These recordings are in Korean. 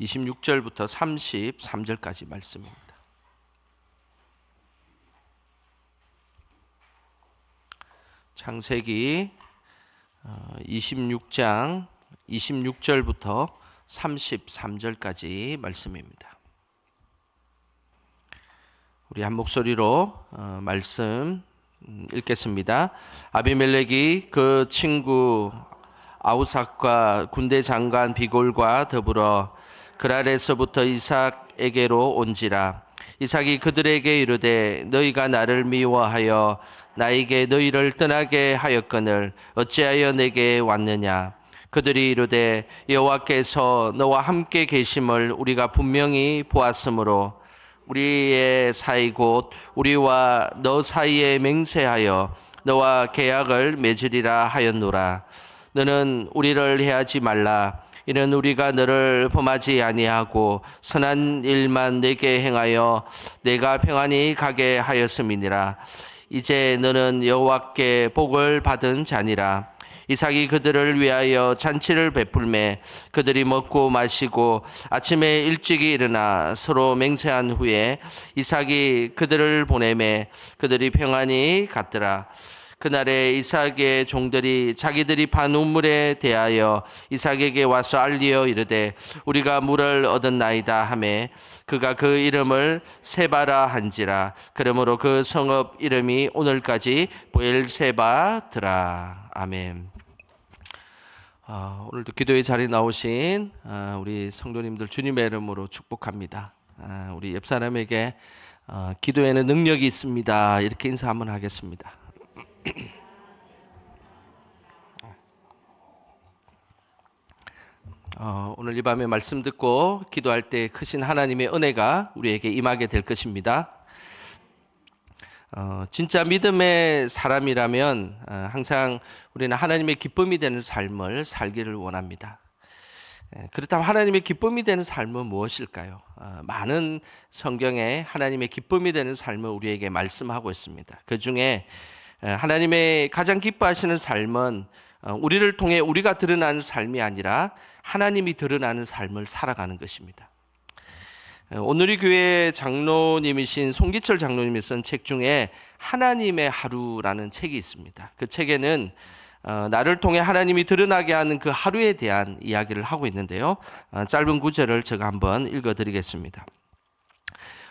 26절부터 33절까지 말씀입니다. 창세기 26장 26절부터 33절까지 말씀입니다. 우리 한 목소리로 어, 말씀 음, 읽겠습니다. 아비멜렉이 그 친구 아우삭과 군대 장관 비골과 더불어 그랄에서부터 이삭에게로 온지라. 이삭이 그들에게 이르되 너희가 나를 미워하여 나에게 너희를 떠나게 하였거늘 어찌하여 내게 왔느냐? 그들이 이르되 여호와께서 너와 함께 계심을 우리가 분명히 보았으므로 우리의 사이 곧 우리와 너 사이에 맹세하여 너와 계약을 맺으리라 하였노라. 너는 우리를 해하지 말라 이는 우리가 너를 범하지 아니하고 선한 일만 내게 행하여 내가 평안히 가게 하였음이니라. 이제 너는 여호와께 복을 받은 자니라. 이삭이 그들을 위하여 잔치를 베풀매 그들이 먹고 마시고 아침에 일찍이 일어나 서로 맹세한 후에 이삭이 그들을 보내매 그들이 평안히 갔더라 그날에 이삭의 종들이 자기들이 반 우물에 대하여 이삭에게 와서 알리어 이르되 우리가 물을 얻었나이다 하매 그가 그 이름을 세바라 한지라 그러므로 그 성읍 이름이 오늘까지 보엘세바더라 아멘. 어, 오늘도 기도의 자리에 나오신 어, 우리 성도님들 주님의 이름으로 축복합니다. 어, 우리 옆 사람에게 어, 기도에는 능력이 있습니다. 이렇게 인사 한번 하겠습니다. 어, 오늘 이 밤에 말씀 듣고 기도할 때 크신 하나님의 은혜가 우리에게 임하게 될 것입니다. 어, 진짜 믿음의 사람이라면 어, 항상 우리는 하나님의 기쁨이 되는 삶을 살기를 원합니다. 예, 그렇다면 하나님의 기쁨이 되는 삶은 무엇일까요? 어, 많은 성경에 하나님의 기쁨이 되는 삶을 우리에게 말씀하고 있습니다. 그 중에 하나님의 가장 기뻐하시는 삶은 우리를 통해 우리가 드러나는 삶이 아니라 하나님이 드러나는 삶을 살아가는 것입니다. 오늘이 교회 장로님이신 송기철 장로님이 쓴 책 중에 하나님의 하루라는 책이 있습니다. 그 책에는 어, 나를 통해 하나님이 드러나게 하는 그 하루에 대한 이야기를 하고 있는데요. 어, 짧은 구절을 제가 한번 읽어드리겠습니다.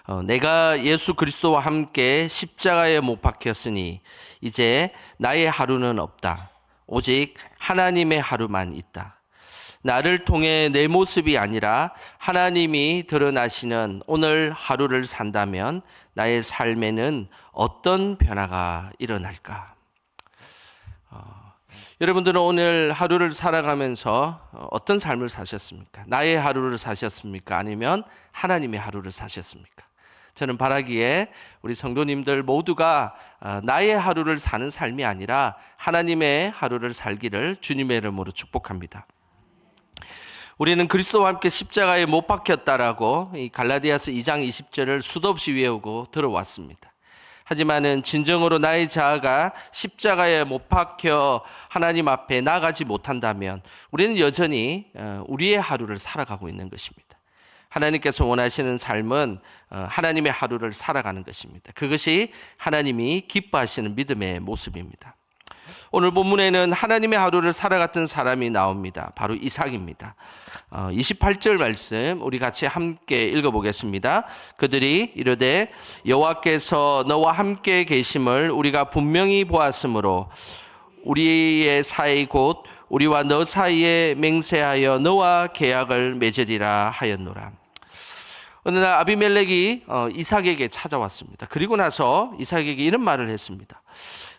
어, 내가 예수 그리스도와 함께 십자가에 못 박혔으니 이제 나의 하루는 없다. 오직 하나님의 하루만 있다. 나를 통해 내 모습이 아니라 하나님이 드러나시는 오늘 하루를 산다면 나의 삶에는 어떤 변화가 일어날까? 어, 여러분들은 오늘 하루를 살아가면서 어떤 삶을 사셨습니까? 나의 하루를 사셨습니까? 아니면 하나님의 하루를 사셨습니까? 저는 바라기에 우리 성도님들 모두가 어, 나의 하루를 사는 삶이 아니라 하나님의 하루를 살기를 주님의 이름으로 축복합니다. 우리는 그리스도와 함께 십자가에 못 박혔다라고 이 갈라디아서 2장 20절을 수도 없이 외우고 들어왔습니다. 하지만은 진정으로 나의 자아가 십자가에 못 박혀 하나님 앞에 나가지 못한다면 우리는 여전히 어, 우리의 하루를 살아가고 있는 것입니다. 하나님께서 원하시는 삶은 어, 하나님의 하루를 살아가는 것입니다. 그것이 하나님이 기뻐하시는 믿음의 모습입니다. 오늘 본문에는 하나님의 하루를 살아갔던 사람이 나옵니다. 바로 이삭입니다. 28절 어, 말씀 우리 같이 함께 읽어보겠습니다. 그들이 이르되 여호와께서 너와 함께 계심을 우리가 분명히 보았으므로 우리의 사이 곧 우리와 너 사이에 맹세하여 너와 계약을 맺으리라 하였노라. 어느 날 아비멜렉이 어, 이삭에게 찾아왔습니다. 그리고 나서 이삭에게 이런 말을 했습니다.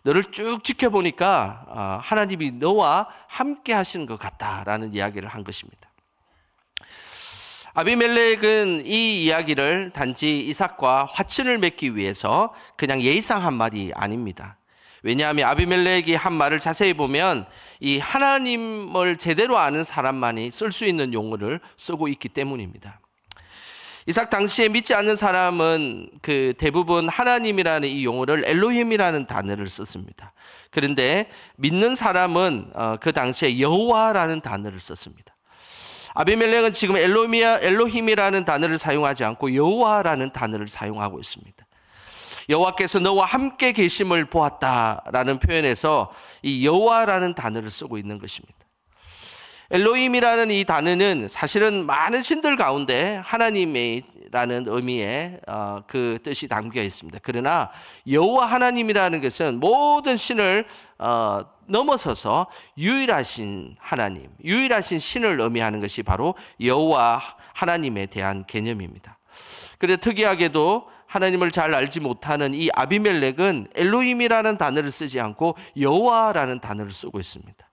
너를 쭉 지켜보니까 어, 하나님이 너와 함께 하시는 것 같다라는 이야기를 한 것입니다. 아비멜렉은 이 이야기를 단지 이삭과 화친을 맺기 위해서 그냥 예의상 한 말이 아닙니다. 왜냐하면 아비멜렉이 한 말을 자세히 보면 이 하나님을 제대로 아는 사람만이 쓸 수 있는 용어를 쓰고 있기 때문입니다. 이삭 당시에 믿지 않는 사람은 그 대부분 하나님이라는 이 용어를 엘로힘이라는 단어를 썼습니다. 그런데 믿는 사람은 어, 그 당시에 여호와라는 단어를 썼습니다. 아비멜렉은 지금 엘로미아, 엘로힘이라는 단어를 사용하지 않고 여호와라는 단어를 사용하고 있습니다. 여호와께서 너와 함께 계심을 보았다라는 표현에서 이 여호와라는 단어를 쓰고 있는 것입니다. 엘로힘이라는 이 단어는 사실은 많은 신들 가운데 하나님이라는 의미의 어, 그 뜻이 담겨 있습니다. 그러나 여호와 하나님이라는 것은 모든 신을 어, 넘어서서 유일하신 하나님, 유일하신 신을 의미하는 것이 바로 여호와 하나님에 대한 개념입니다. 그런데 특이하게도 하나님을 잘 알지 못하는 이 아비멜렉은 엘로힘이라는 단어를 쓰지 않고 여호와라는 단어를 쓰고 있습니다.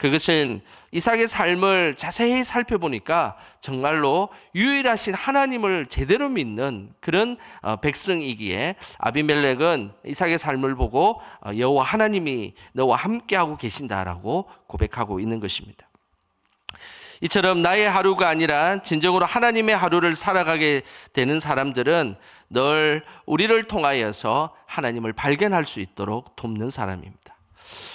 그것은 이삭의 삶을 자세히 살펴보니까 정말로 유일하신 하나님을 제대로 믿는 그런 어, 백성이기에 아비멜렉은 이삭의 삶을 보고 어, 여호와 하나님이 너와 함께하고 계신다라고 고백하고 있는 것입니다. 이처럼 나의 하루가 아니라 진정으로 하나님의 하루를 살아가게 되는 사람들은 늘 우리를 통하여서 하나님을 발견할 수 있도록 돕는 사람입니다.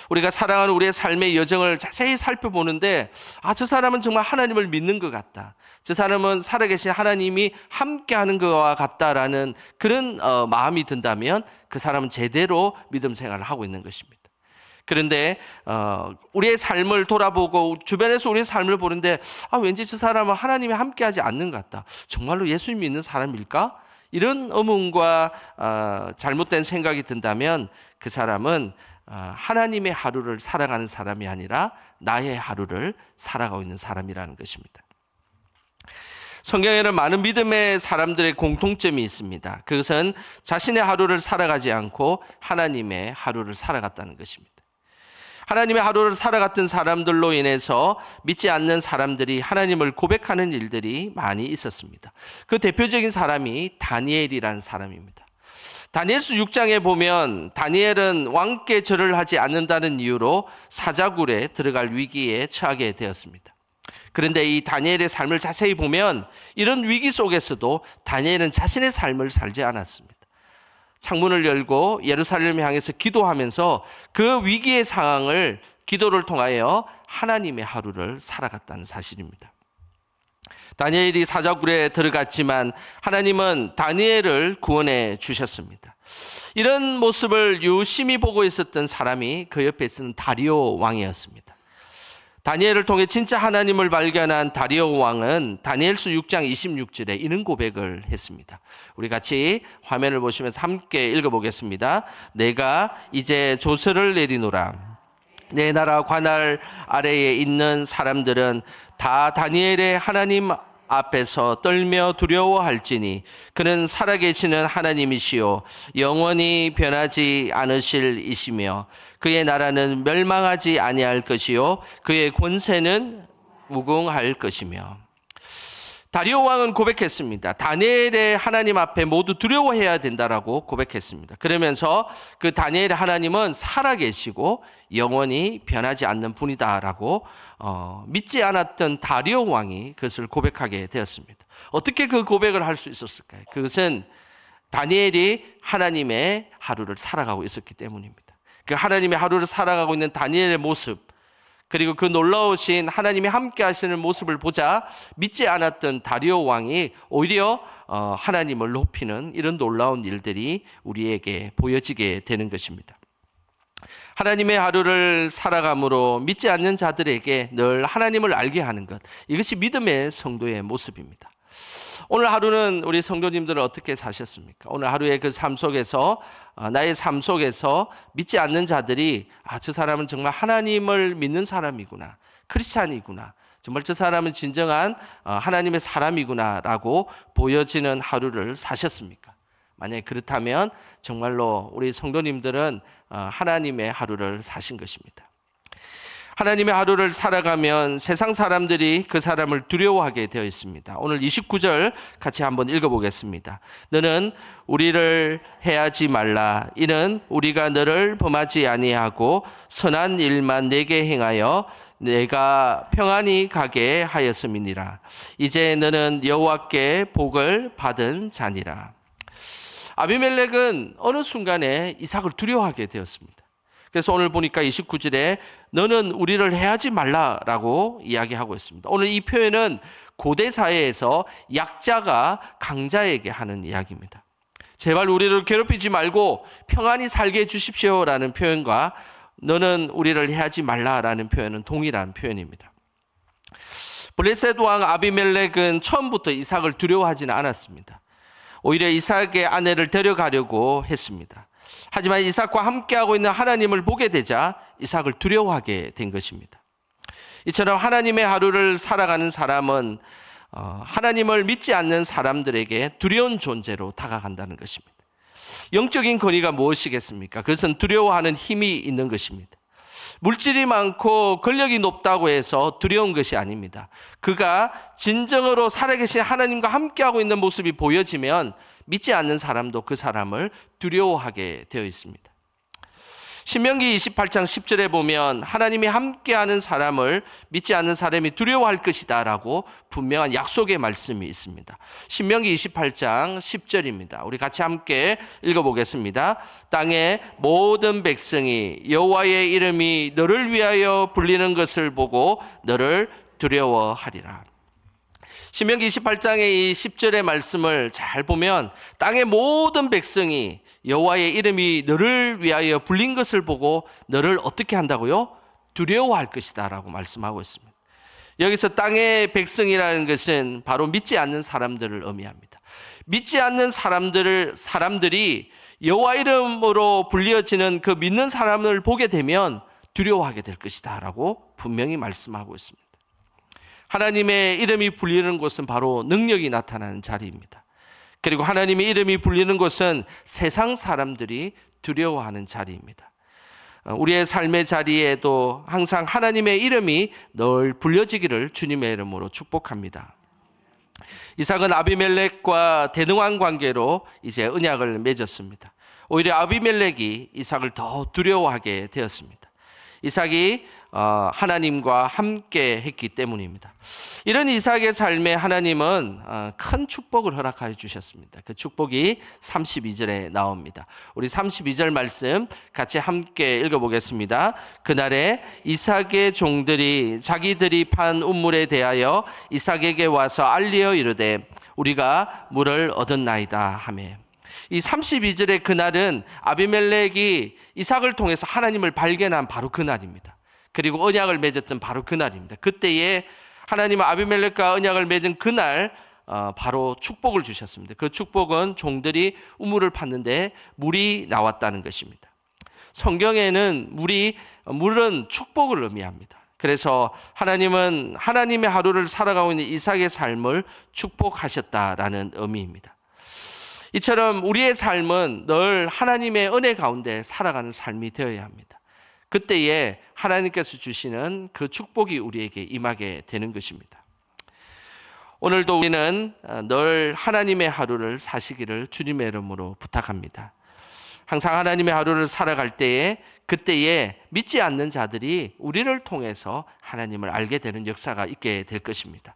우리가 살아가는 우리의 삶의 여정을 자세히 살펴보는데 아, 저 사람은 정말 하나님을 믿는 것 같다. 저 사람은 살아계신 하나님이 함께하는 것과 같다라는 그런 어, 마음이 든다면 그 사람은 제대로 믿음 생활을 하고 있는 것입니다. 그런데 어, 우리의 삶을 돌아보고 주변에서 우리의 삶을 보는데 아, 왠지 저 사람은 하나님이 함께하지 않는 것 같다. 정말로 예수님 믿는 사람일까? 이런 의문과 어, 잘못된 생각이 든다면 그 사람은 어, 하나님의 하루를 살아가는 사람이 아니라 나의 하루를 살아가고 있는 사람이라는 것입니다. 성경에는 많은 믿음의 사람들의 공통점이 있습니다. 그것은 자신의 하루를 살아가지 않고 하나님의 하루를 살아갔다는 것입니다. 하나님의 하루를 살아갔던 사람들로 인해서 믿지 않는 사람들이 하나님을 고백하는 일들이 많이 있었습니다. 그 대표적인 사람이 다니엘이라는 사람입니다. 다니엘수 6장에 보면 다니엘은 왕께 절을 하지 않는다는 이유로 사자굴에 들어갈 위기에 처하게 되었습니다. 그런데 이 다니엘의 삶을 자세히 보면 이런 위기 속에서도 다니엘은 자신의 삶을 살지 않았습니다. 창문을 열고 예루살렘을 향해서 기도하면서 그 위기의 상황을 기도를 통하여 하나님의 하루를 살아갔다는 사실입니다. 다니엘이 사자굴에 들어갔지만 하나님은 다니엘을 구원해 주셨습니다. 이런 모습을 유심히 보고 있었던 사람이 그 옆에 있는 다리오 왕이었습니다. 다니엘을 통해 진짜 하나님을 발견한 다리오 왕은 다니엘수 6장 26절에 이런 고백을 했습니다. 우리 같이 화면을 보시면서 함께 읽어보겠습니다. 내가 이제 조서를 내리노라. 내 나라 관할 아래에 있는 사람들은 다 다니엘의 하나님 앞에서 떨며 두려워할지니 그는 살아계시는 하나님이시요 영원히 변하지 않으실 이시며 그의 나라는 멸망하지 아니할 것이요 그의 권세는 무궁할 것이며 다리오 왕은 고백했습니다. 다니엘의 하나님 앞에 모두 두려워해야 된다라고 고백했습니다. 그러면서 그 다니엘의 하나님은 살아계시고 영원히 변하지 않는 분이다라고 어, 믿지 않았던 다리오 왕이 그것을 고백하게 되었습니다. 어떻게 그 고백을 할 수 있었을까요? 그것은 다니엘이 하나님의 하루를 살아가고 있었기 때문입니다. 그 하나님의 하루를 살아가고 있는 다니엘의 모습, 그리고 그 놀라우신 하나님이 함께 하시는 모습을 보자 믿지 않았던 다리오 왕이 오히려 어, 하나님을 높이는 이런 놀라운 일들이 우리에게 보여지게 되는 것입니다. 하나님의 하루를 살아감으로 믿지 않는 자들에게 늘 하나님을 알게 하는 것. 이것이 믿음의 성도의 모습입니다. 오늘 하루는 우리 성도님들은 어떻게 사셨습니까? 오늘 하루의 그 삶 속에서 어, 나의 삶 속에서 믿지 않는 자들이 아, 저 사람은 정말 하나님을 믿는 사람이구나. 크리스찬이구나. 정말 저 사람은 진정한 어, 하나님의 사람이구나라고 보여지는 하루를 사셨습니까? 만약에 그렇다면 정말로 우리 성도님들은 어, 하나님의 하루를 사신 것입니다. 하나님의 하루를 살아가면 세상 사람들이 그 사람을 두려워하게 되어 있습니다. 오늘 29절 같이 한번 읽어보겠습니다. 너는 우리를 해하지 말라. 이는 우리가 너를 범하지 아니하고 선한 일만 내게 행하여 내가 평안히 가게 하였음이니라. 이제 너는 여호와께 복을 받은 자니라. 아비멜렉은 어느 순간에 이삭을 두려워하게 되었습니다. 그래서 오늘 보니까 29절에 너는 우리를 해하지 말라라고 이야기하고 있습니다. 오늘 이 표현은 고대 사회에서 약자가 강자에게 하는 이야기입니다. 제발 우리를 괴롭히지 말고 평안히 살게 해 주십시오라는 표현과 너는 우리를 해하지 말라라는 표현은 동일한 표현입니다. 블레셋 왕 아비멜렉은 처음부터 이삭을 두려워하지는 않았습니다. 오히려 이삭의 아내를 데려가려고 했습니다. 하지만 이삭과 함께하고 있는 하나님을 보게 되자 이삭을 두려워하게 된 것입니다. 이처럼 하나님의 하루를 살아가는 사람은 어, 하나님을 믿지 않는 사람들에게 두려운 존재로 다가간다는 것입니다. 영적인 권위가 무엇이겠습니까? 그것은 두려워하는 힘이 있는 것입니다. 물질이 많고 권력이 높다고 해서 두려운 것이 아닙니다. 그가 진정으로 살아계신 하나님과 함께하고 있는 모습이 보여지면 믿지 않는 사람도 그 사람을 두려워하게 되어 있습니다. 신명기 28장 10절에 보면 하나님이 함께하는 사람을 믿지 않는 사람이 두려워할 것이다라고 분명한 약속의 말씀이 있습니다. 신명기 28장 10절입니다. 우리 같이 함께 읽어보겠습니다. 땅의 모든 백성이 여호와의 이름이 너를 위하여 불리는 것을 보고 너를 두려워하리라. 신명기 28장의 이 10절의 말씀을 잘 보면 땅의 모든 백성이 여호와의 이름이 너를 위하여 불린 것을 보고 너를 어떻게 한다고요? 두려워할 것이다라고 말씀하고 있습니다. 여기서 땅의 백성이라는 것은 바로 믿지 않는 사람들을 의미합니다. 믿지 않는 사람들을 사람들이 여호와 이름으로 불려지는 그 믿는 사람을 보게 되면 두려워하게 될 것이다라고 분명히 말씀하고 있습니다. 하나님의 이름이 불리는 곳은 바로 능력이 나타나는 자리입니다. 그리고 하나님의 이름이 불리는 곳은 세상 사람들이 두려워하는 자리입니다. 어, 우리의 삶의 자리에도 항상 하나님의 이름이 늘 불려지기를 주님의 이름으로 축복합니다. 이삭은 아비멜렉과 대등한 관계로 이제 언약을 맺었습니다. 오히려 아비멜렉이 이삭을 더 두려워하게 되었습니다. 이삭이 어, 하나님과 함께 했기 때문입니다. 이런 이삭의 삶에 하나님은 어, 큰 축복을 허락하여 주셨습니다. 그 축복이 32절에 나옵니다. 우리 32절 말씀 같이 함께 읽어보겠습니다. 그날에 이삭의 종들이 자기들이 판 우물에 대하여 이삭에게 와서 알리어 이르되 우리가 물을 얻었나이다 하며 이 32절의 그날은 아비멜렉이 이삭을 통해서 하나님을 발견한 바로 그날입니다. 그리고 언약을 맺었던 바로 그날입니다. 그때에 하나님은 아비멜렉과 언약을 맺은 그날 어, 바로 축복을 주셨습니다. 그 축복은 종들이 우물을 팠는데 물이 나왔다는 것입니다. 성경에는 물이 물은 축복을 의미합니다. 그래서 하나님은 하나님의 하루를 살아가고 있는 이삭의 삶을 축복하셨다라는 의미입니다. 이처럼 우리의 삶은 늘 하나님의 은혜 가운데 살아가는 삶이 되어야 합니다. 그때에 하나님께서 주시는 그 축복이 우리에게 임하게 되는 것입니다. 오늘도 우리는 늘 하나님의 하루를 사시기를 주님의 이름으로 부탁합니다. 항상 하나님의 하루를 살아갈 때에 그때에 믿지 않는 자들이 우리를 통해서 하나님을 알게 되는 역사가 있게 될 것입니다.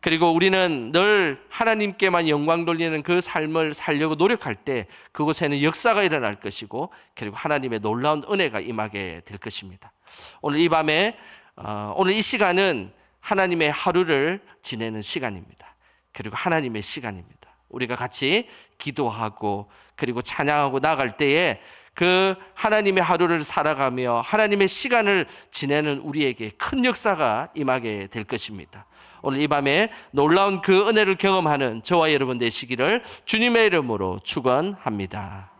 그리고 우리는 늘 하나님께만 영광 돌리는 그 삶을 살려고 노력할 때 그곳에는 역사가 일어날 것이고 그리고 하나님의 놀라운 은혜가 임하게 될 것입니다. 오늘 이 밤에 어, 오늘 이 시간은 하나님의 하루를 지내는 시간입니다. 그리고 하나님의 시간입니다. 우리가 같이 기도하고 그리고 찬양하고 나갈 때에 그 하나님의 하루를 살아가며 하나님의 시간을 지내는 우리에게 큰 역사가 임하게 될 것입니다. 오늘 이 밤에 놀라운 그 은혜를 경험하는 저와 여러분 되시기를 주님의 이름으로 축원합니다.